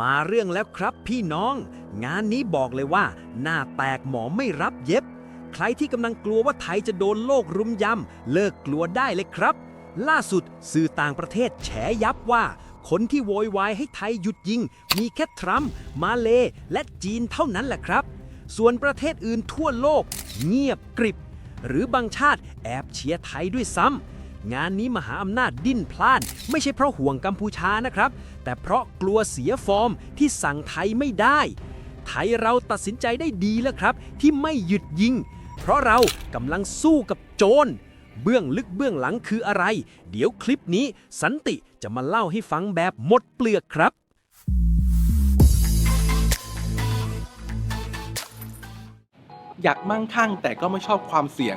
มาเรื่องแล้วครับพี่น้อง งานนี้บอกเลยว่า หน้าแตกหมอไม่รับเย็บ ใครที่กำลังกลัวว่าไทยจะโดนโลกรุมยำ เลิกกลัวได้เลยครับ ล่าสุดสื่อต่างประเทศแฉยับว่า คนที่โวยวายให้ไทยหยุดยิง มีแค่ทรัมป์มาเลและจีนเท่านั้นแหละครับ ส่วนประเทศอื่นทั่วโลก เงียบกริบ หรือบางชาติแอบเชียร์ไทยด้วยซ้ำ งานนี้มหาอำนาจดิ้นพล่านไม่ใช่เพราะห่วงกัมพูชานะครับ แต่เพราะกลัวเสียฟอร์มที่สั่งไทยไม่ได้ ไทยเราตัดสินใจได้ดีแล้วครับ ที่ไม่หยุดยิง เพราะเรากำลังสู้กับโจรเบื้องลึกเบื้องหลังคืออะไร เดี๋ยวคลิปนี้สันติจะมาเล่าให้ฟังแบบหมดเปลือกครับ อยากมั่งคั่งแต่ก็ไม่ชอบความเสี่ยง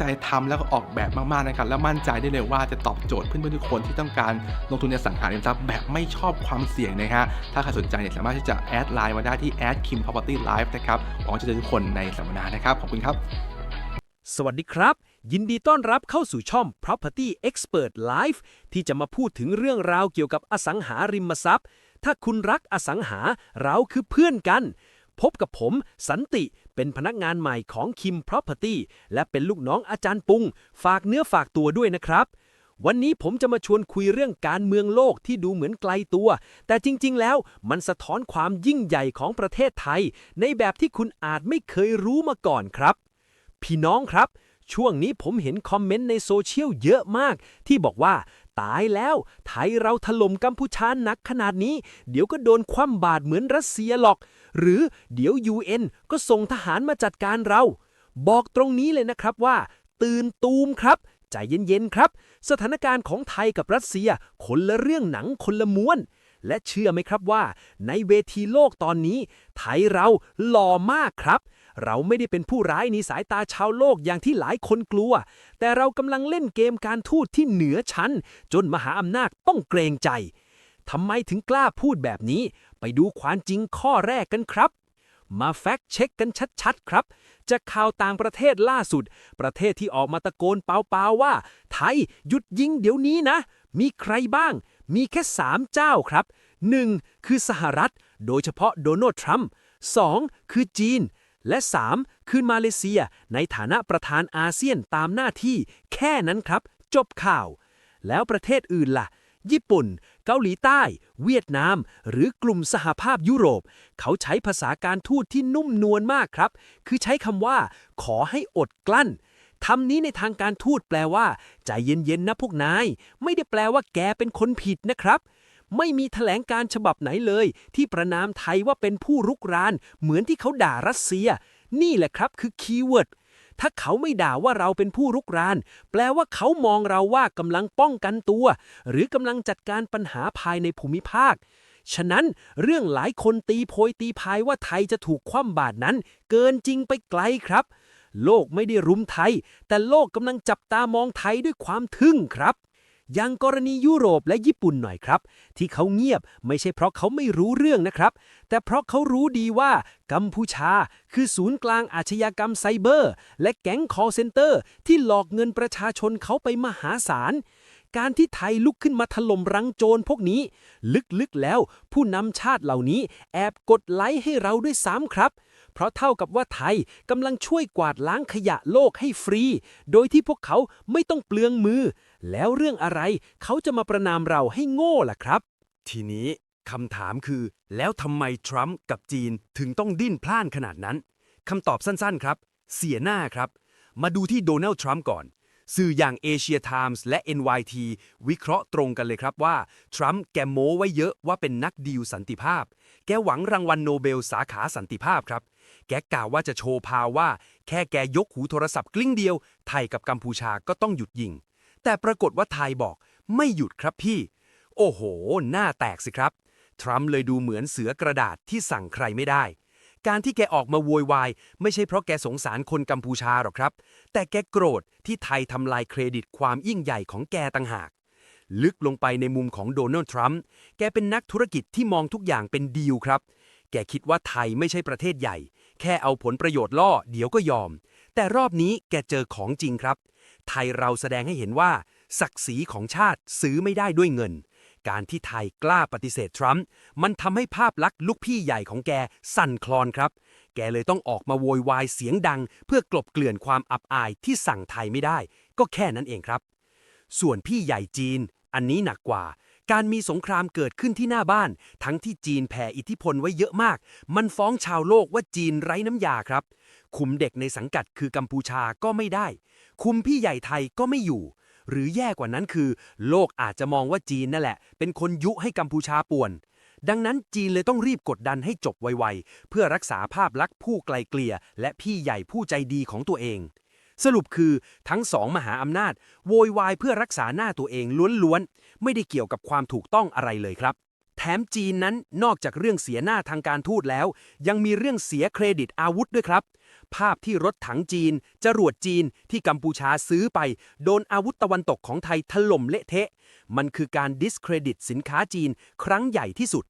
ใจทำแล้วก็ออกแบบมากๆนะครับแล้วมั่นใจได้เลยว่าจะตอบโจทย์เพื่อนๆทุกคนที่ต้องการลงทุนในอสังหาริมทรัพย์แบบไม่ชอบความเสี่ยงนะฮะถ้าใครสนใจเนี่ยสามารถที่จะแอดไลน์มาได้ที่ a d kim property live นะครับหวังจะเจอทุกคนในสัมมนานะครับขอบคุณครับ สวัสดีครับ ยินดีต้อนรับเข้าสู่ช่อง Property Expert Live ที่จะมาพูดถึงเรื่องราวเกี่ยวกับอสังหาริมทรัพย์ ถ้าคุณรักอสังหาเราคือเพื่อนกันพบกับผมสันติ เป็นพนักงานใหม่ของ Kim Property และเป็นลูกน้องอาจารย์ปุง ฝากเนื้อฝากตัวด้วยนะครับ วันนี้ผมจะมาชวนคุยเรื่องการเมืองโลกที่ดูเหมือนไกลตัว แต่จริงๆ แล้วมันสะท้อนความยิ่งใหญ่ของประเทศไทย ในแบบที่คุณอาจไม่เคยรู้มาก่อนครับ พี่น้องครับช่วงนี้ผมเห็นคอมเมนต์ในโซเชียลเยอะมาก ที่บอกว่าตายแล้วไทยเราถล่มกัมพูชาหนักขนาดนี้ เดี๋ยวก็โดนคว่ำบาตรเหมือนรัสเซียหรอก หรือเดี๋ยว UN ก็ส่งทหารมาจัดการเรา บอกตรงนี้เลยนะครับว่า ตื่นตูมครับ ใจเย็นๆครับ สถานการณ์ของไทยกับรัสเซียคนละเรื่องหนังคนละม้วน และเชื่อไหมครับว่า ในเวทีโลกตอนนี้ ไทยเราหล่อมากครับ เราไม่ได้เป็นผู้ร้ายในสายตาชาวโลกอย่างที่หลายคนกลัว แต่เรากำลังเล่นเกมการทูตที่เหนือชั้น จนมหาอำนาจต้องเกรงใจทำไมถึงกล้าพูดแบบนี้ ไปดูความจริงข้อแรกกันครับ มาแฟกเช็คกันชัดๆครับ จากข่าวต่างประเทศล่าสุด ประเทศที่ออกมาตะโกนเปล่าๆว่า ไทยหยุดยิงเดี๋ยวนี้นะ มีใครบ้าง มีแค่ 3 เจ้าครับ 1. คือสหรัฐ โดยเฉพาะโดนัลด์ทรัมป์ 2. คือจีน และ 3. คือมาเลเซียในฐานะประธานอาเซียนตามหน้าที่ แค่นั้นครับ จบข่าว แล้วประเทศอื่นล่ะ ญี่ปุ่น เกาหลีใต้ เวียดนาม หรือกลุ่มสหภาพยุโรป เขาใช้ภาษาการทูตที่นุ่มนวลมากครับ คือใช้คำว่า ขอให้อดกลั้นคำนี้ในทางการทูตแปลว่า ใจเย็นๆนะพวกนาย ไม่ได้แปลว่าแกเป็นคนผิดนะครับ ไม่มีแถลงการฉบับไหนเลย ที่ประนามไทยว่าเป็นผู้รุกราน เหมือนที่เขาด่ารัสเซีย นี่แหละครับคือคีย์เวิร์ดถ้าเขาไม่ด่าว่าเราเป็นผู้รุกราน แปลว่าเขามองเราว่ากำลังป้องกันตัว หรือกำลังจัดการปัญหาภายในภูมิภาค ฉะนั้นเรื่องหลายคนตีโพยตีพายว่าไทยจะถูกคว่ำบาตรนั้น เกินจริงไปไกลครับ โลกไม่ได้รุมไทย แต่โลกกำลังจับตามองไทยด้วยความทึ่งครับ อย่างกรณียุโรปและญี่ปุ่นหน่อยครับ ที่เขาเงียบไม่ใช่เพราะเขาไม่รู้เรื่องนะครับ แต่เพราะเขารู้ดีว่ากัมพูชา คือศูนย์กลางอาชญากรรมไซเบอร์ และแก๊งคอร์เซนเตอร์ ที่หลอกเงินประชาชนเขาไปมหาศาลการที่ไทยลุกขึ้นมาถล่มรังโจรพวกนี้ ลึกๆแล้ว ผู้นำชาติเหล่านี้แอบกดไลค์ให้เราด้วยซ้ำครับ เพราะเท่ากับว่าไทยกำลังช่วยกวาดล้างขยะโลกให้ฟรี โดยที่พวกเขาไม่ต้องเปลืองมือ แล้วเรื่องอะไรเขาจะมาประนามเราให้โง่ล่ะครับ ทีนี้คำถามคือ แล้วทำไมทรัมป์กับจีนถึงต้องดิ้นพล่านขนาดนั้นคำตอบสั้นๆครับ เสียหน้าครับ มาดูที่โดนัลด์ทรัมป์ก่อน สื่ออย่าง Asia Times และ NYT วิเคราะห์ตรงกันเลยครับว่า ทรัมป์แกโม้ไว้เยอะว่าเป็นนักดีลสันติภาพ แกหวังรางวัลโนเบลสาขาสันติภาพครับ แกกล่าวว่าจะโชว์พาวว่า แค่แกยกหูโทรศัพท์กลิ้งเดียว ไทยกับกัมพูชาก็ต้องหยุดยิง แต่ปรากฏว่าไทยบอกไม่หยุดครับพี่ โอ้โห หน้าแตกสิครับ ทรัมป์เลยดูเหมือนเสือกระดาษที่สั่งใครไม่ได้ การที่แกออกมาโวยวาย ไม่ใช่เพราะแกสงสารคนกัมพูชาหรอกครับ แต่แกโกรธที่ไทยทำลายเครดิตความยิ่งใหญ่ของแกต่างหาก ลึกลงไปในมุมของโดนัลด์ทรัมป์แกเป็นนักธุรกิจที่มองทุกอย่างเป็นดีลครับ แกคิดว่าไทยไม่ใช่ประเทศใหญ่ แค่เอาผลประโยชน์ล่อเดี๋ยวก็ยอม แต่รอบนี้แกเจอของจริงครับ ไทยเราแสดงให้เห็นว่า ศักดิ์ศรีของชาติซื้อไม่ได้ด้วยเงิน การที่ไทยกล้าปฏิเสธทรัมป์มันทำให้ภาพลักษณ์ลูกพี่ใหญ่ของแกสั่นคลอนครับ แกเลยต้องออกมาโวยวายเสียงดัง เพื่อกลบเกลื่อนความอับอายที่สั่งไทยไม่ได้ ก็แค่นั้นเองครับ ส่วนพี่ใหญ่จีน อันนี้หนักกว่า การมีสงครามเกิดขึ้นที่หน้าบ้าน ทั้งที่จีนแผ่อิทธิพลไว้เยอะมาก มันฟ้องชาวโลกว่าจีนไร้น้ำยาครับ คุมเด็กในสังกัดคือกัมพูชาก็ไม่ได้ คุมพี่ใหญ่ไทยก็ไม่อยู่ หรือแย่กว่านั้นคือ โลกอาจจะมองว่าจีนนั่นแหละ เป็นคนยุให้กัมพูชาป่วน ดังนั้นจีนเลยต้องรีบกดดันให้จบไวๆ เพื่อรักษาภาพลักษณ์ผู้ไกลเกลี่ยและพี่ใหญ่ผู้ใจดีของตัวเอง สรุปคือทั้งสองมหาอำนาจ โวยวายเพื่อรักษาหน้าตัวเองล้วนๆ ไม่ได้เกี่ยวกับความถูกต้องอะไรเลยครับ แถมจีนนั้นนอกจากเรื่องเสียหน้าทางการทูตแล้ว ยังมีเรื่องเสียเครดิตอาวุธด้วยครับ ภาพที่รถถังจีน จรวดจีนที่กัมพูชาซื้อไป โดนอาวุธตะวันตกของไทยถล่มเละเทะ มันคือการดิสเครดิตสินค้าจีนครั้งใหญ่ที่สุด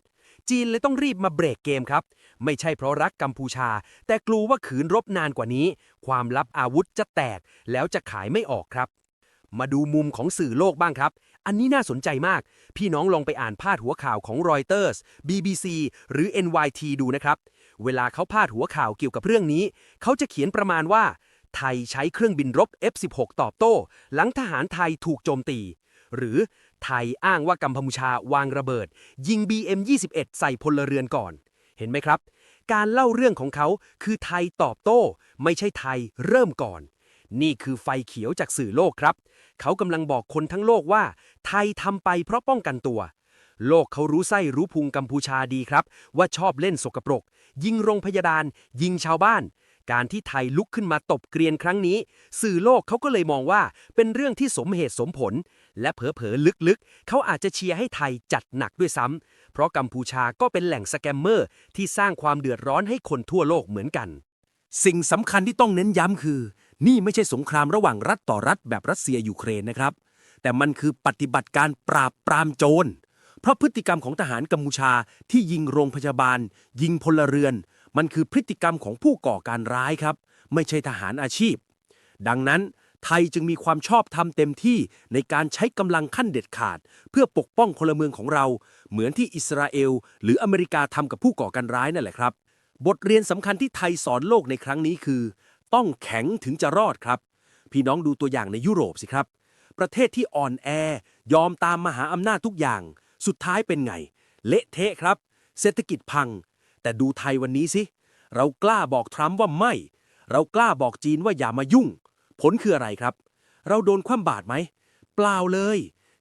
จีนเลยต้องรีบมาเบรกเกมครับ ไม่ใช่เพราะรักกัมพูชา แต่กลัวว่าขืนรบนานกว่านี้ ความลับอาวุธจะแตก แล้วจะขายไม่ออกครับ มาดูมุมของสื่อโลกบ้างครับ อันนี้น่าสนใจมาก พี่น้องลองไปอ่านพาดหัวข่าวของ Reuters BBC หรือ NYT ดูนะครับ เวลาเขาพาดหัวข่าวเกี่ยวกับเรื่องนี้ เขาจะเขียนประมาณว่าไทยใช้เครื่องบินรบ F-16 ตอบโต้ หลังทหารไทยถูกโจมตี หรือไทยอ้างว่ากัมพูชาวางระเบิด ยิง BM-21 ใส่พลเรือนก่อน เห็นไหมครับ การเล่าเรื่องของเขาคือไทยตอบโต้ ไม่ใช่ไทยเริ่มก่อน นี่คือไฟเขียวจากสื่อโลกครับ เขากำลังบอกคนทั้งโลกว่า ไทยทำไปเพราะป้องกันตัว โลกเขารู้ไส้รู้พุงกัมพูชาดีครับ ว่าชอบเล่นสกปรก ยิงโรงพยาบาลยิงชาวบ้านการที่ไทยลุกขึ้นมาตบเกรียนครั้งนี้ สื่อโลกเขาก็เลยมองว่าเป็นเรื่องที่สมเหตุสมผล และเผลอๆลึกๆ เขาอาจจะเชียร์ให้ไทยจัดหนักด้วยซ้ำ เพราะกัมพูชาก็เป็นแหล่งสแกมเมอร์ที่สร้างความเดือดร้อนให้คนทั่วโลกเหมือนกัน สิ่งสำคัญที่ต้องเน้นย้ำคือ นี่ไม่ใช่สงครามระหว่างรัฐต่อรัฐแบบรัสเซียยูเครนนะครับ แต่มันคือปฏิบัติการปราบปรามโจร เพราะพฤติกรรมของทหารกัมพูชาที่ยิงโรงพยาบาล ยิงพลเรือน มันคือพฤติกรรมของผู้ก่อการร้ายครับ ไม่ใช่ทหารอาชีพ ดังนั้น ไทยจึงมีความชอบธรรมเต็มที่ในการใช้กำลังขั้นเด็ดขาด เพื่อปกป้องพลเมืองของเรา เหมือนที่อิสราเอล หรืออเมริกาทำกับผู้ก่อการร้ายนั่นแหละครับ บทเรียนสำคัญที่ไทยสอนโลกในครั้งนี้คือ ต้องแข็งถึงจะรอดครับ พี่น้องดูตัวอย่างในยุโรปสิครับ ประเทศที่อ่อนแอ ยอมตามมหาอำนาจทุกอย่าง สุดท้ายเป็นไง เละเทะครับ เศรษฐกิจพัง แต่ดูไทยวันนี้สิเรากล้าบอกทรัมป์ว่าไม่ เรากล้าบอกจีนว่าอย่ามายุ่ง ผลคืออะไรครับ เราโดนคว่ำบาตรไหม เปล่าเลย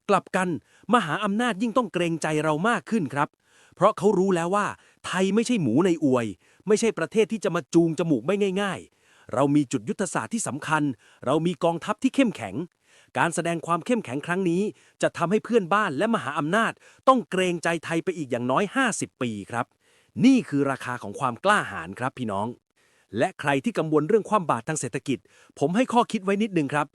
กลับกันมหาอำนาจยิ่งต้องเกรงใจเรามากขึ้นครับ เพราะเขารู้แล้วว่า ไทยไม่ใช่หมูในอวย ไม่ใช่ประเทศที่จะมาจูงจมูกไม่ง่าย ๆ เรามีจุดยุทธศาสตร์ที่สำคัญ เรามีกองทัพที่เข้มแข็ง การแสดงความเข้มแข็งครั้งนี้ จะทำให้เพื่อนบ้านและมหาอำนาจ ต้องเกรงใจไทยไปอีกอย่างน้อย 50 ปีครับ นี่คือราคาของความกล้าหาญครับพี่น้อง และใครที่กังวลเรื่องความบาดทางเศรษฐกิจ ผมให้ข้อคิดไว้นิดนึงครับ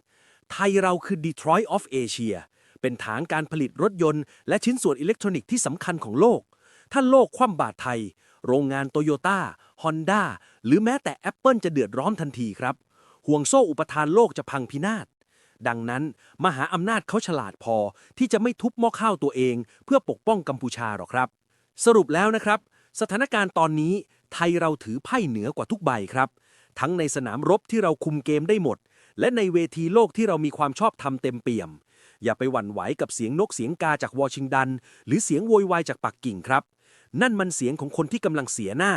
ไทยเราคือ Detroit of Asia เป็นฐานการผลิตรถยนต์ และชิ้นส่วนอิเล็กทรอนิกส์ที่สำคัญของโลก ถ้าโลกคว่ำบาตรไทย โรงงานโตโยต้าฮอนด้าหรือแม้แต่ Apple จะเดือดร้อนทันทีครับ ห่วงโซ่อุปทานโลกจะพังพินาศดังนั้น มหาอำนาจเขาฉลาดพอที่จะไม่ทุบหม้อข้าวตัวเอง เพื่อปกป้องกัมพูชาหรอกครับ สรุปแล้วนะครับ สถานการณ์ตอนนี้ ไทยเราถือไพ่เหนือกว่าทุกใบครับ ทั้งในสนามรบที่เราคุมเกมได้หมด และในเวทีโลกที่เรามีความชอบธรรมเต็มเปี่ยม อย่าไปหวั่นไหวกับเสียงนกเสียงกาจากวอชิงตัน หรือเสียงโวยวายจากปักกิ่งครับ นั่นมันเสียงของคนที่กำลังเสียหน้า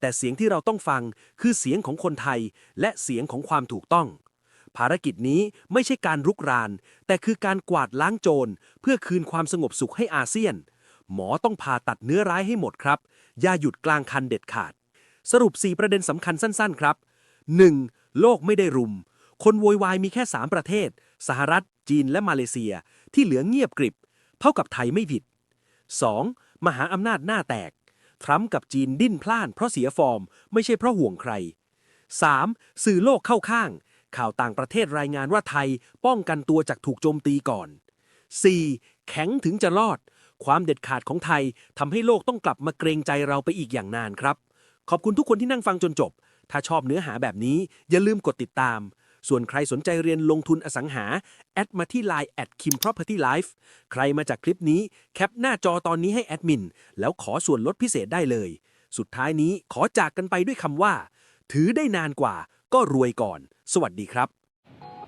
แต่เสียงที่เราต้องฟังคือเสียงของคนไทย และเสียงของความถูกต้อง ภารกิจนี้ไม่ใช่การรุกราน แต่คือการกวาดล้างโจร เพื่อคืนความสงบสุขให้อาเซียน หมอต้องผ่าตัดเนื้อร้ายให้หมดครับ อย่าหยุดกลางคันเด็ดขาด สรุป 4 ประเด็นสำคัญสั้น ๆ ครับ 1. โลกไม่ได้รุม คนโวยวายมีแค่ 3 ประเทศ สหรัฐ จีนและมาเลเซีย ที่เหลือเงียบกริบ เท่ากับไทยไม่ผิด 2. มหาอำนาจหน้าแตก ทรัมป์กับจีนดิ้นพล่านเพราะเสียฟอร์ม ไม่ใช่เพราะห่วงใคร 3. สื่อโลกเข้าข้าง ข่าวต่างประเทศรายงานว่าไทยป้องกันตัวจากถูกโจมตีก่อน 4. แข็งถึงจะรอด ความเด็ดขาดของไทยทำให้โลกต้องกลับมาเกรงใจเราไปอีกอย่างนานครับ ขอบคุณทุกคนที่นั่งฟังจนจบ ถ้าชอบเนื้อหาแบบนี้อย่าลืมกดติดตาม ส่วนใครสนใจเรียนลงทุนอสังหา แอดมาที่ Line at Kim Property Life ใครมาจากคลิปนี้แคปหน้าจอตอนนี้ให้แอดมิน แล้วขอส่วนลดพิเศษได้เลย สุดท้ายนี้ขอจากกันไปด้วยคำว่า ถือได้นานกว่าก็รวยก่อน สวัสดีครับ